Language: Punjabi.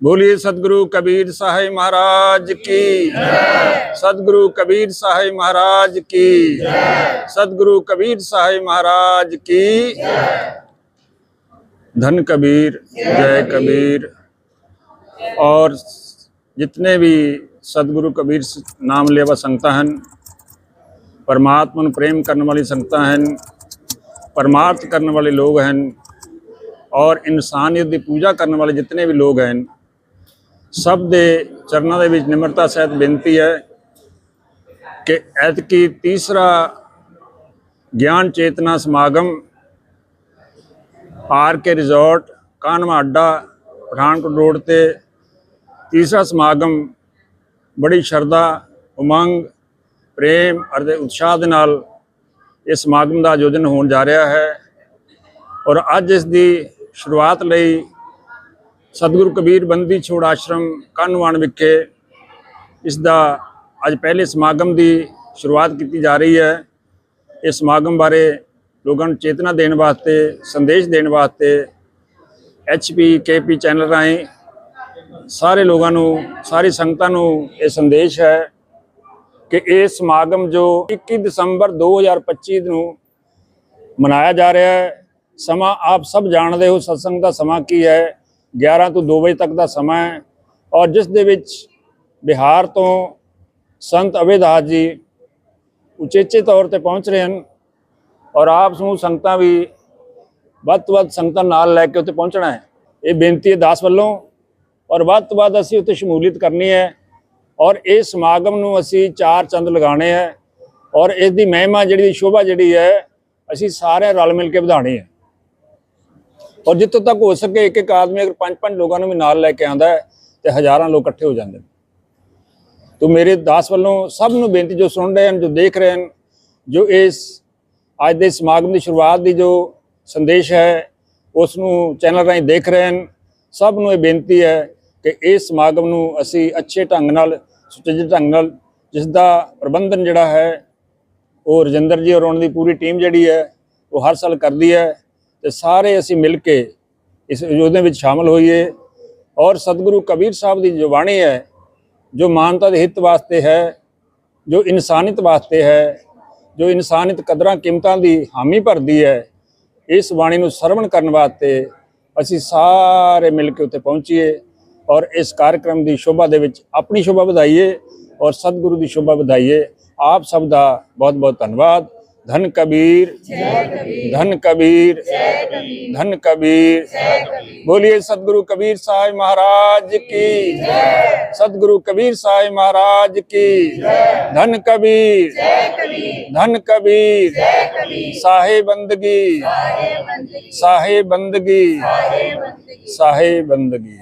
बोलिए सदगुरु कबीर साहेब महाराज की सदगुरु कबीर साहेब महाराज की सदगुरु कबीर साहेब महाराज की धन कबीर, जय कबीर। और जितने भी सदगुरु कबीर नाम लेवा संगता हैं परमात्मा प्रेम करने वाली संगता हैं, परमार्थ करने वाले लोग हैं, और इंसानियत की पूजा करने वाले जितने भी लोग हैं ਸਭ ਦੇ ਚਰਨਾਂ ਦੇ ਵਿੱਚ ਨਿਮਰਤਾ ਸਹਿਤ ਬੇਨਤੀ ਹੈ ਕਿ ਐਤਕੀ ਤੀਸਰਾ ਗਿਆਨ ਚੇਤਨਾ ਸਮਾਗਮ ਆਰ ਕੇ ਰਿਜ਼ੋਰਟ, ਕਾਨਵਾ ਅੱਡਾ, ਪਠਾਨਕੋਟ ਰੋਡ ਤੇ ਤੀਸਰਾ ਸਮਾਗਮ ਬੜੀ ਸ਼ਰਧਾ, ਉਮੰਗ, ਪ੍ਰੇਮ ਅਤੇ ਉਤਸ਼ਾਹ ਦੇ ਨਾਲ ਇਸ ਸਮਾਗਮ ਦਾ ਆਯੋਜਨ ਹੋਣ ਜਾ ਰਿਹਾ ਹੈ ਔਰ ਅੱਜ ਇਸ ਦੀ ਸ਼ੁਰੂਆਤ ਲਈ ਸਤਿਗੁਰੂ ਕਬੀਰ ਬੰਦੀ ਛੋੜ ਆਸ਼ਰਮ ਕਾਨਵਾਨ ਵਿਖੇ ਇਸ ਦਾ ਅੱਜ ਪਹਿਲੇ ਸਮਾਗਮ ਦੀ ਸ਼ੁਰੂਆਤ ਕੀਤੀ ਜਾ ਰਹੀ ਹੈ। ਇਸ ਸਮਾਗਮ ਬਾਰੇ ਲੋਕਾਂ ਨੂੰ ਚੇਤਨਾ ਦੇਣ ਵਾਸਤੇ, ਸੰਦੇਸ਼ ਦੇਣ ਵਾਸਤੇ ਐਚਪੀ ਕੇਪੀ ਚੈਨਲ ਰਾਹੀਂ ਸਾਰੇ ਲੋਕਾਂ ਨੂੰ, ਸਾਰੀ ਸੰਗਤਾਂ ਨੂੰ ਇਹ ਸੰਦੇਸ਼ ਹੈ ਕਿ ਇਹ ਸਮਾਗਮ ਜੋ 21 ਦਸੰਬਰ 2025 ਨੂੰ ਮਨਾਇਆ ਜਾ ਰਿਹਾ ਹੈ, ਸਮਾਂ ਆਪ ਸਭ ਜਾਣਦੇ ਹੋ, ਸਤਸੰਗ ਦਾ ਸਮਾਂ ਕੀ ਹੈ। 11 ਤੋਂ 2 ਵਜੇ ਤੱਕ ਦਾ ਸਮਾਂ ਹੈ। ਔਰ ਜਿਸ ਦੇ ਵਿੱਚ ਬਿਹਾਰ ਤੋਂ ਸੰਤ ਅਵੇਦਾਸ ਜੀ ਉਚੇਚੇ ਤੌਰ ਤੇ ਪਹੁੰਚ ਰਹੇ ਹਨ ਔਰ ਆਪ ਸਮੂਹ ਸੰਗਤਾਂ ਵੀ ਵੱਧ ਤੋਂ ਵੱਧ ਸੰਗਤਾਂ ਨਾਲ ਲੈ ਕੇ ਉੱਥੇ ਪਹੁੰਚਣਾ ਹੈ। ਇਹ ਬੇਨਤੀ ਹੈ ਦਾਸ ਵੱਲੋਂ ਔਰ ਵੱਧ ਤੋਂ ਵੱਧ ਅਸੀਂ ਉੱਥੇ ਸ਼ਮੂਲੀਅਤ ਕਰਨੀ ਹੈ ਔਰ ਇਸ ਸਮਾਗਮ ਨੂੰ ਅਸੀਂ ਚਾਰ ਚੰਦ ਲਗਾਉਣੇ ਹੈ ਔਰ ਇਸ ਦੀ ਮਹਿਮਾ ਜਿਹੜੀ ਸ਼ੋਭਾ ਜਿਹੜੀ ਹੈ ਅਸੀਂ ਸਾਰੇ ਰਲ ਮਿਲ ਕੇ ਵਧਾਣੀ ਹੈ। ਔਰ ਜਿੱਥੋਂ ਤੱਕ ਹੋ ਸਕੇ ਇੱਕ ਇੱਕ ਆਦਮੀ ਅਗਰ ਪੰਜ ਪੰਜ ਲੋਕਾਂ ਨੂੰ ਵੀ ਨਾਲ ਲੈ ਕੇ ਆਂਦਾ ਹੈ ਤੇ ਹਜ਼ਾਰਾਂ ਲੋਕ ਇਕੱਠੇ ਹੋ ਜਾਂਦੇ ਨੇ। ਤੋ ਮੇਰੇ ਦਾਸ ਵੱਲੋਂ ਸਭ ਨੂੰ ਬੇਨਤੀ ਜੋ ਸੁਣ ਰਹੇ ਹਨ, ਜੋ ਦੇਖ ਰਹੇ ਹਨ, ਜੋ ਇਸ ਅੱਜ ਦੇ ਸਮਾਗਮ ਦੀ ਸ਼ੁਰੂਆਤ ਦੀ ਜੋ ਸੰਦੇਸ਼ ਹੈ, ਉਸ ਨੂੰ ਚੈਨਲ ਰਾਹੀਂ ਦੇਖ ਰਹੇ ਹਨ। ਸਭ ਨੂੰ ਇਹ ਬੇਨਤੀ ਹੈ ਕਿ ਇਸ ਸਮਾਗਮ ਨੂੰ ਅਸੀਂ ਅੱਛੇ ਢੰਗ ਨਾਲ, ਸੁਚੱਜੇ ਢੰਗ ਨਾਲ ਜਿਸ ਦਾ ਪ੍ਰਬੰਧਨ ਜਿਹੜਾ ਹੈ, ਉਹ ਰਜਿੰਦਰ ਜੀ ਔਰ ਉਹਨਾਂ ਦੀ ਪੂਰੀ ਟੀਮ ਜਿਹੜੀ ਹੈ, ਉਹ ਹਰ ਸਾਲ ਕਰਦੀ ਹੈ। ਤੇ ਸਾਰੇ ਅਸੀਂ ਮਿਲ ਕੇ ਇਸ ਯੋਜਨਾ ਵਿੱਚ ਸ਼ਾਮਲ ਹੋਈਏ। ਔਰ ਸਤਿਗੁਰੂ ਕਬੀਰ ਸਾਹਿਬ ਦੀ ਜੋ ਬਾਣੀ ਹੈ, ਜੋ ਮਾਨਤਾ ਦੇ ਹਿੱਤ ਵਾਸਤੇ ਹੈ, ਜੋ ਇਨਸਾਨੀਅਤ ਵਾਸਤੇ ਹੈ, ਜੋ ਇਨਸਾਨੀਅਤ ਕਦਰਾਂ ਕੀਮਤਾਂ ਦੀ ਹਾਮੀ ਭਰਦੀ ਹੈ, ਇਸ ਬਾਣੀ ਨੂੰ ਸਰਵਣ ਕਰਨ ਵਾਸਤੇ ਅਸੀਂ ਸਾਰੇ ਮਿਲ ਕੇ ਉੱਥੇ ਪਹੁੰਚੀਏ ਔਰ ਇਸ ਕਾਰਜਕ੍ਰਮ ਦੀ ਸ਼ੋਭਾ ਦੇ ਵਿੱਚ ਆਪਣੀ ਸ਼ੋਭਾ ਵਧਾਈਏ ਔਰ ਸਤਿਗੁਰੂ ਦੀ ਸ਼ੋਭਾ ਵਧਾਈਏ। ਆਪ ਸਭ ਦਾ ਬਹੁਤ ਬਹੁਤ ਧੰਨਵਾਦ। धन कबीर। धन कबीर। धन कबीर। बोलिए सदगुरु कबीर साहेब महाराज की। सदगुरु कबीर साहेब महाराज की। धन कबीर। धन कबीर। साहे बंदगी। साहे बंदगी। साहे बंदगी।